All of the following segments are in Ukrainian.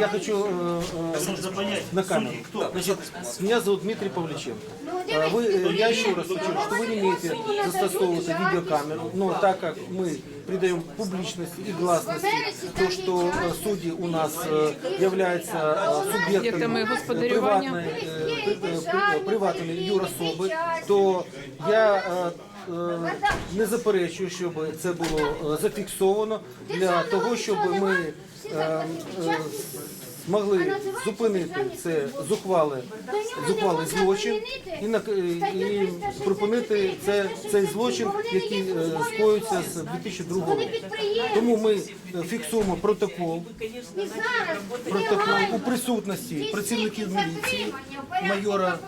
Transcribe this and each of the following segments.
Я хочу э, э, на камеру. Значит, меня зовут Дмитрий Павличенко. А Вы, э, я еще раз хочу, что вы не имеете застосовывать видеокамеру, но так как мы придаем публичности и гласности, то, что э, судьи у нас э, являются э, субъектами Об'єктами э, господарювання. приватной, э, при- э, при- э, приватными юрособи, то я е, е, не заперечую, щоб це було е, зафіксовано для того, щоб ми е, е, змогли зупинити це зухвале, зухвалий злочин і, на, і припинити це, цей злочин, який е, скоюється з 2002 року. Тому ми фіксуємо протокол, протокол у присутності працівників міліції, майора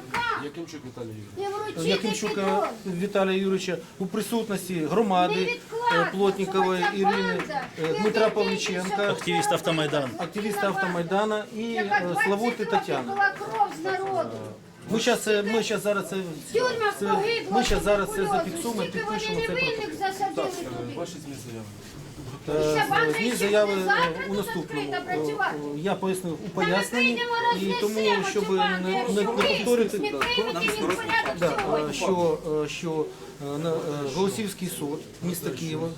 Якимчук Віталій Юрійович. Якимчука Віталія Юрійовича у присутності громади е, Плотнікової Ірини, е, Дмитра Павліченка, Активіст Автомайдан. активіста Автомайдана і е, Славути Тетяни. Кров з народу. Ми зараз ми щас зараз це, Тюрма це погибла. ми щас зараз це зафіксуємо, і підпишемо цей протокол. Ваші зміст заяви. Е, Ще Зміст заяви е, у наступному. Е, е, Я пояснив у поясненні і тому, щоб не, повторити. е, що, е, що е, на- е, Голосівський суд міста Києва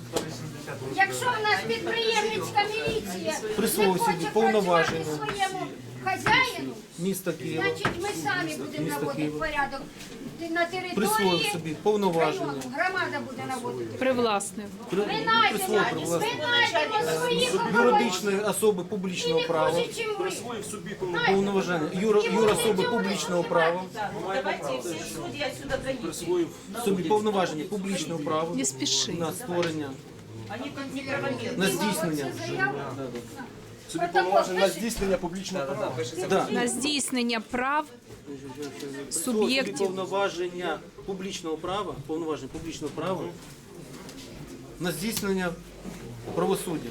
Якщо в нас підприємницька міліція Присвоїв собі повноваження. Хазяїну, міста Києва значить ми самі будемо Місто наводити Києва. порядок на присвоїв території собі повноваження. району. Громада буде наводити. Привласнив. При- Винайдемо, присвоїв привласнення. винайдемо своїх юридичної особи і публічного не права, хуже, чим ви. повноваження юро, юрособи публічного права, Давайте всех судей отсюда гоните. Присвоїв собі повноваження публічного права Не спіши. на створення, Они на здійснення. Собі повноважень на здійснення публічного права. Да. На здійснення прав Собі суб'єктів повноваження публічного права, повноваження публічного права на здійснення правосуддя.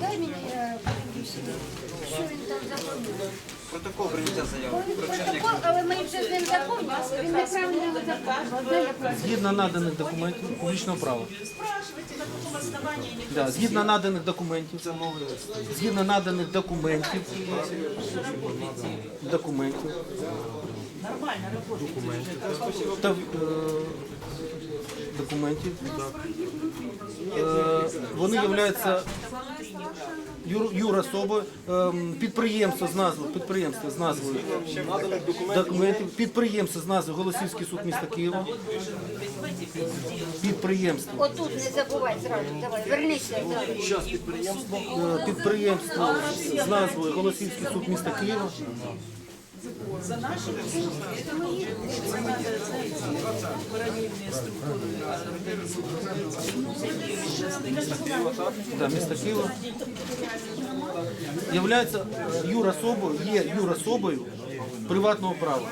Дай мені е, що він там заповнив. Протокол прийняття заяви. Протокол, але ми вже з ним заповнили. Він неправильно просто. Згідно наданих документів публічного права. Спрашивайте, на каком основании они Да, згідно наданих документів, згідно наданих документів, документів, нормально работают. та, е, документів, е, вони являються юрособи, ем, підприємство з назвою, підприємство з назвою документів, підприємство з назвою Голосівський суд міста Києва, підприємство, Отут не забувай зразу. Давай, вернися. Давай. е, підприємство з назвою Голосівський суд міста Києва, За наши это мои параллельные структуры да, міста Києва, являється е, юрособою, є юрособою приватного права.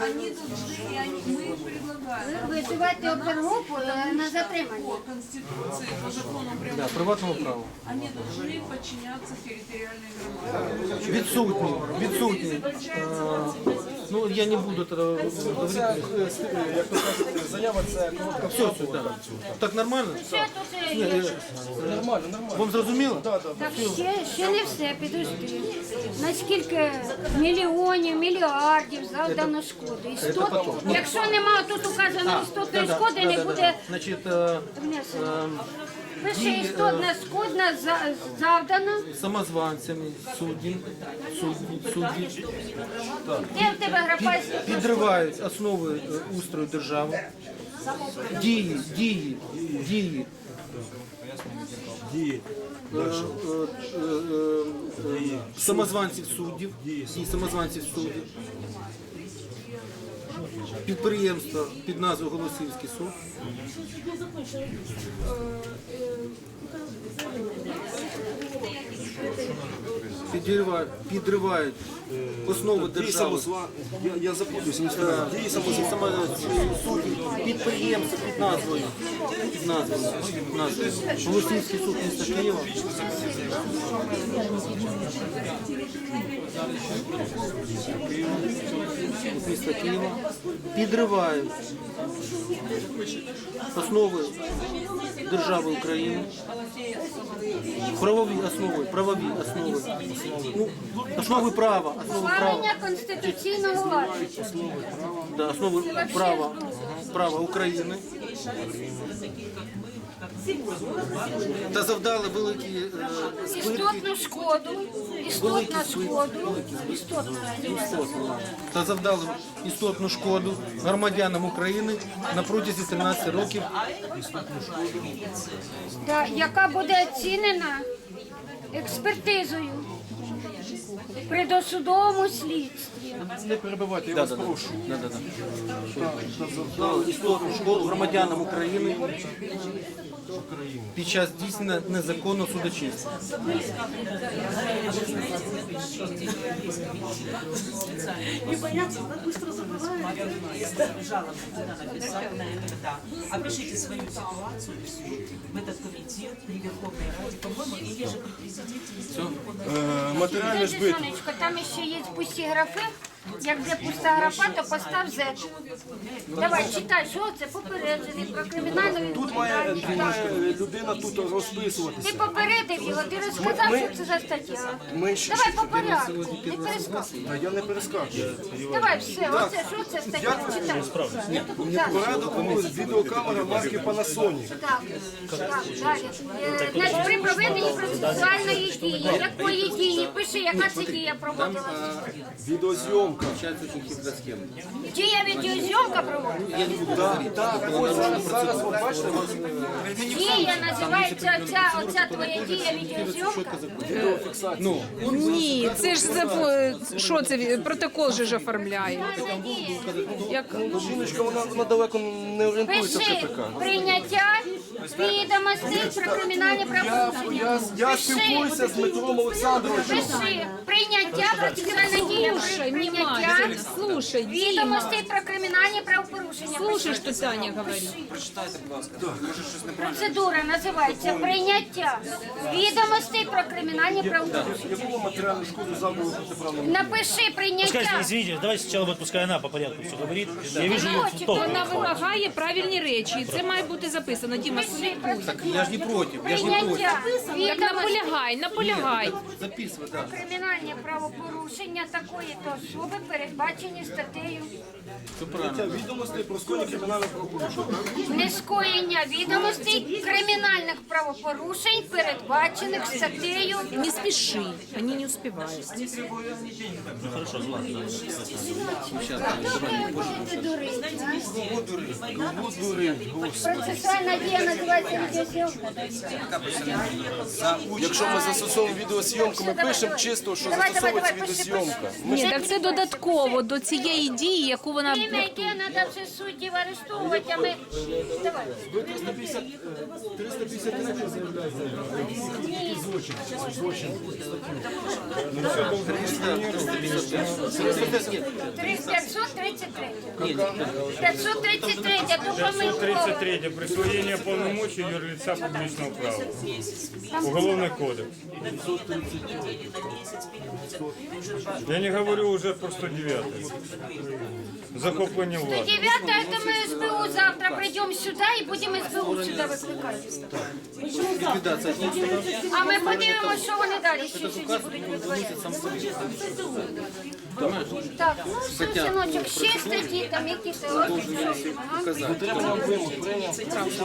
Они должны, и они, мы предлагаем Ви визивайте опергрупу е, на затримання. по Конституции, по закону прямо, Да, приватного права. они должны подчиняться территориальной громаде. Відсутні, відсутні. Е, Ну, я не буду тоді говорити. Як то кажуть, заява це коротка Все, все, так. Так нормально? Ще тут е, Ні, є. е, Нормально, нормально. Вам зрозуміло? Так ще, ще не все, підожди. Наскільки мільйонів, мільярдів завдано шкоди. Істот, якщо нема тут указано істотної Да-да, шкоди, не буде Значить, е, внесено. Пише дії, істотна шкода за- завдана. самозванцями, судді, судді, судді Де в тебе графа? підривають основи е, устрою держави. Дії, дії, дії. Дії. е, е, самозванців суддів, дії самозванців суддів. Підприємство під назвою Голосівський суд. Підривають, підривають основи держави. Я, я запутався, не. Дії підприємство під назвою. Під назвою. Під назвою. Голосівський суд міста Києва. міста Києва підривають основи держави України, правові основи, правові основи, ну, основи права, основи права, Ухвалення конституційного ладу. да, основи права, права України. Та завдали великі е, збитки. Істотну шкоду, збитки, шкоду, істотна та завдали істотну шкоду громадянам України на протязі 13 років. Та, яка буде оцінена експертизою при досудовому слідстві. Не перебивайте, я Да, вас да, да. прошу. Да, да, да. Завдали істотну шкоду громадянам України під час здійснення незаконного судочинства. Жалобы куда написать на это, да. Опишите свою ситуацию в этот комитет при Верховной Раде, по-моему, или же при президенте. если Е, Матеріальний Скажіть, збиток. Сонечко, там ще є пусті графи. Як де пуста графа, то постав Z. Давай, читай, що це попереджений про кримінальну Тут має, відповідальність. має людина тут розписуватися. Ти попередив його, ти розказав, що це за стаття. Ми ще Давай по порядку, не перескакуй. А я не перескакую. Давай, все, оце, що це стаття, читай. Так, Порядок відеокамера марки Panasonic. так, так, далі. Е, Значить, при проведенні процесуальної дії, якої дії, пиши, яка це дія проводилася. Відеозйомка. Получається очень хитра схема. Дія відеозйомка проводилася. Я не буду говорити. От бачите, вас Дія називається оця, оця твоя дія відеозйомка. Ну, Ні, це ж за що це протокол же ж оформляє. Як жіночка, вона, вона далеко не орієнтується в Пиши КПК. прийняття відомостей про кримінальні правопорушення. Я спілкуюся з Дмитром Олександровичем. пиши прийняття процесуальної дії, слушай, прийняття слушай, Дима, відомостей про кримінальні правопорушення. слушай, что Таня говорит. Прочитайте, будь ласка. Процедура називається прийняття відомостей про кримінальні правопорушення. Якому матеріальну шкоду завдали протиправному? Напиши Скажите, прийняття. извините, давайте сначала вот пускай она по порядку все говорит. Я вижу ее. Вона вимагає правильні речі. і Це має бути записано. Діма, Процедуру. я ж не проти, я ж не проти. Прийняття Так наполягай, наполягай. Записывай, да. кримінальні правопорушення такої то особи передбачені статтею Все правильно. Відомостей про скоєння кримінального правопорушення. нескоєння відомостей кримінальних правопорушень, передбачених статтею. Не спіши, вони не успівають. Ну? Процесуальна дія відеозйомка. Якщо ми застосовуємо відеозйомку, ми пишемо чисто, що застосовується відеозйомка. Ні, так це додатково до цієї дії, яку вона Ім'я, яке треба вже суддів арештовувати, а ми... Давай. Три- 533. 533, то помилково. 33. Присвоение полномочий юрлица публичного права. Уголовный кодекс. Я не говорю уже про 109. Захопление власти. Девятое, это мы СБУ завтра придем сюда и будем СБУ сюда викликати. Ліквідація дійсно. А ми подивимося, що вони далі ще сьогодні будуть витворяти. Так, ну все, синочок, ще статті там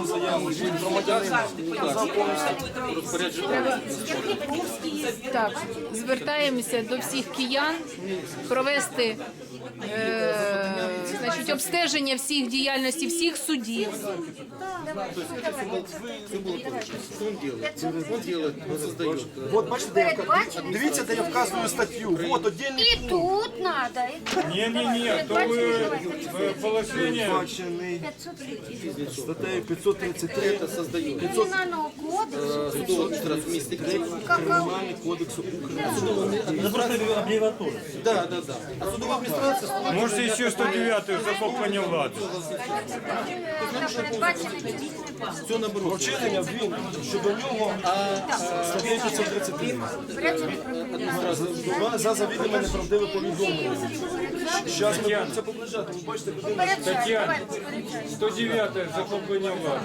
заяву від громадянина. Так, звертаємося до всіх киян провести е, значить, обстеження всіх діяльності, всіх судів. Все было Вот, бачите, де. Дивіться, де я вказую статтю. Вот, отдельний І тут надо. і тут. не то вы положение Бачений. 500 літрів. Статтею 533. Это создает. І. 100 Кримінальний кодекс України. просто аббревиатура. Да, да, да. А судова адміністрація... Можете ще 109-ю захоплення влади. Все наоборот. Вчинення ввів щодо нього стаття 533. Е, за завідомо неправдиве повідомлення. Зараз ми будемо це поближати. Ви бачите, Тетяна, 109 захоплення влади.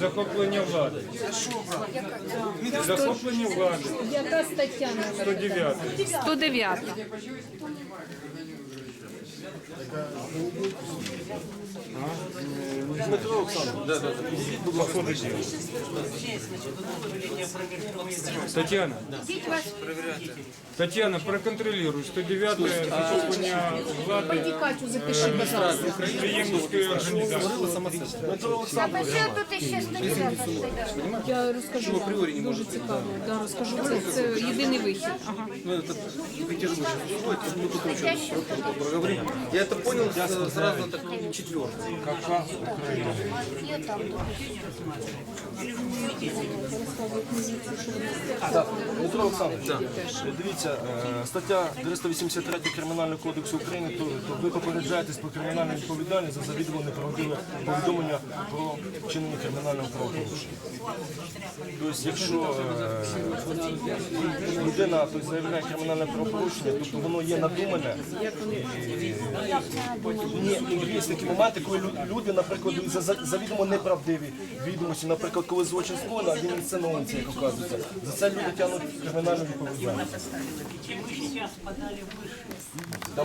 Захоплення влади. Захоплення влади. Яка стаття? 109. 109. Дмитро Олександрович. Татьяна, Ідіть вас Татьяна, проконтролируй. 109 захоплення влади Катю, запиши, пожалуйста. підприємницької організації. А ще тут ще стаття. Я розкажу вам. Дуже цікаво. Да, розкажу. Це, це єдиний вихід. Ага. Ну, это Петербург сейчас уходит, мы потом еще поговорим. Я это понял с- сразу так четвертый. Дмитро Олександрович, дивіться, е, стаття 383 Кримінального кодексу України, то, то ви попереджаєтесь про кримінальну відповідальність за завідомо неправдиве повідомлення про вчинення кримінального правопорушення. Тобто, якщо е, людина тобто, заявляє кримінальне правопорушення, тобто воно є надумане. Ні, і є такі моменти, коли люди, наприклад, за за- завідомо неправдиві відомості, наприклад, коли злочин скоєно, а він інсценується, як оказується. За це люди тягнуть кримінальну відповідальність. Там